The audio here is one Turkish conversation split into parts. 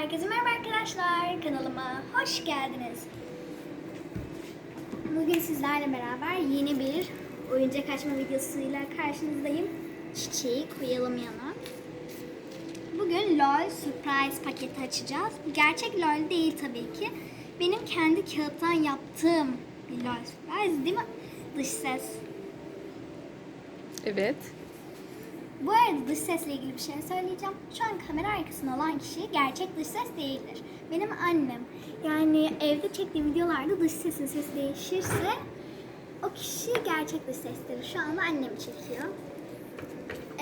Herkese merhaba arkadaşlar. Kanalıma hoş geldiniz. Bugün sizlerle beraber yeni bir oyuncak açma videosuyla karşınızdayım. Çiçeği koyalım yana. Bugün LOL Surprise paketi açacağız. Gerçek LOL değil tabii ki. Benim kendi kağıttan yaptığım bir LOL Surprise değil mi? Dış ses. Evet. Bu arada dış sesle ilgili bir şey söyleyeceğim. Şu an kamera arkasında olan kişi gerçek dış ses değildir. Benim annem. Yani evde çektiğim videolarda dış sesin sesi değişirse o kişi gerçek dış sestir. Şu anda annem çekiyor.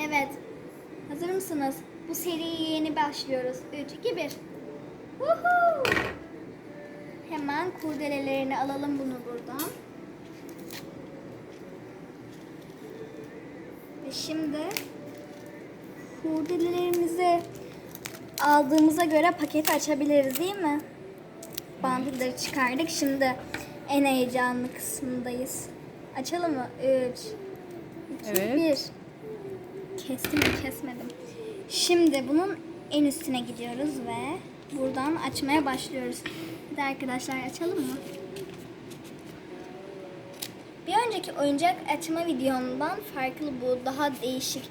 Evet. Hazır mısınız? Bu seriye yeni başlıyoruz. 3, 2, 1. Woohoo! Hemen kurdelelerini alalım bunu buradan. Ve şimdi Hurdelerimizi aldığımıza göre paketi açabiliriz değil mi? Bandırları çıkardık. Şimdi en heyecanlı kısmındayız. Açalım mı? 3, 2, Evet. 1. Kestim mi? Kesmedim. Şimdi bunun en üstüne gidiyoruz ve buradan açmaya başlıyoruz. Hadi arkadaşlar açalım mı? Bir önceki oyuncak açma videomdan farklı bu. Daha değişik.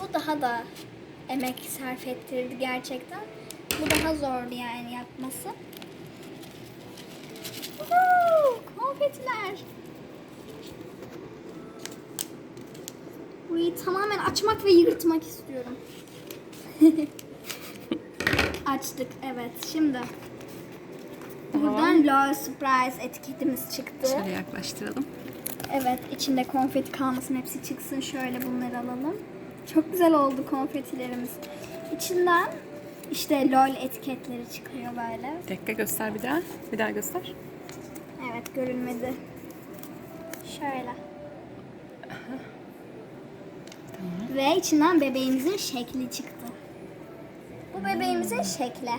Bu daha da emek sarf ettirdi gerçekten. Bu daha zordu yani yapması. Woohoo! Konfetiler. Burayı tamamen açmak ve yırtmak istiyorum. Açtık evet. Şimdi buradan LOL Surprise etiketimiz çıktı. Şöyle yaklaştıralım. Evet, içinde konfeti kalmasın, hepsi çıksın. Şöyle bunları alalım. Çok güzel oldu konfetilerimiz. İçinden işte LOL etiketleri çıkıyor böyle. Bir dakika göster bir daha. Bir daha göster. Evet, görünmedi. Şöyle. Ve içinden bebeğimizin şekli çıktı. Bu bebeğimizin şekli.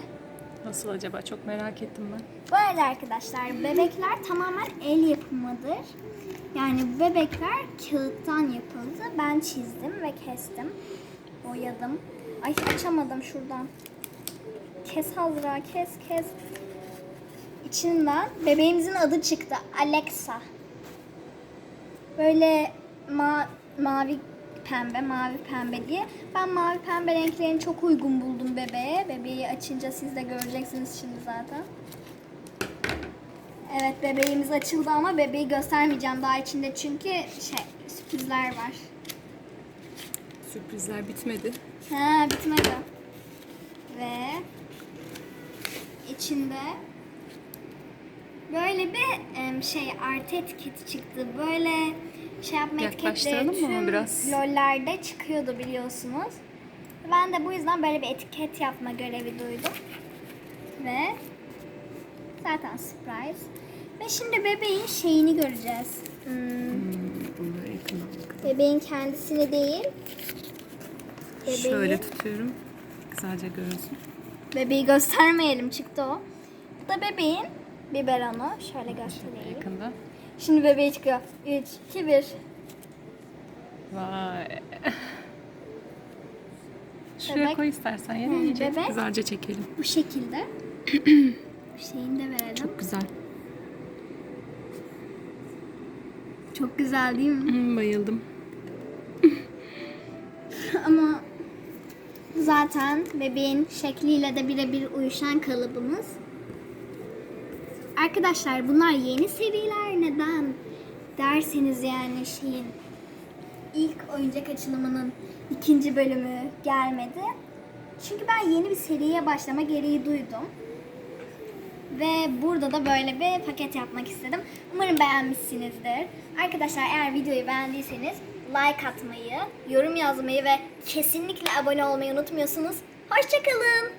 Nasıl acaba? Çok merak ettim ben. Arada arkadaşlar bebekler tamamen el yapımıdır. Yani bebekler kağıttan yapıldı. Ben çizdim ve kestim. Boyadım. Ay açamadım şuradan. Kes Hazra kes kes. İçinden bebeğimizin adı çıktı. Alexa. Böyle ma mavi pembe, mavi pembe diye. Ben mavi pembe renklerini çok uygun buldum bebeğe. Bebeği açınca siz de göreceksiniz şimdi zaten. Evet bebeğimiz açıldı ama bebeği göstermeyeceğim daha içinde çünkü şey sürprizler var. Sürprizler bitmedi. Ha bitmedi. Ve içinde böyle bir em, şey artı etiketi çıktı. Böyle şey yapma etiketleri Yaklaştıralım mı tüm biraz? lollerde çıkıyordu biliyorsunuz. Ben de bu yüzden böyle bir etiket yapma görevi duydum. Ve zaten surprise. Ve şimdi bebeğin şeyini göreceğiz. Hmm, Hmm, bebeğin kendisini değil. Bebeği. Şöyle tutuyorum. Güzelce görünsün. Bebeği göstermeyelim çıktı o. Bu da bebeğin biberonu. Şöyle göstereyim. Yakında. Şimdi bebeği çıkıyor. 3, 2, 1. Vay. Şuraya Bebek. koy istersen yere iyice. Güzelce çekelim. Bu şekilde. Şeyini de verelim. Çok, Çok güzel. değil mi? Hmm, bayıldım. Ama zaten bebeğin şekliyle de birebir uyuşan kalıbımız. Arkadaşlar bunlar yeni seriler neden derseniz yani şeyin ilk oyuncak açılımının ikinci bölümü gelmedi. Çünkü ben yeni bir seriye başlama gereği duydum. Ve burada da böyle bir paket yapmak istedim. Umarım beğenmişsinizdir. Arkadaşlar eğer videoyu beğendiyseniz like atmayı, yorum yazmayı ve kesinlikle abone olmayı unutmuyorsunuz. Hoşçakalın.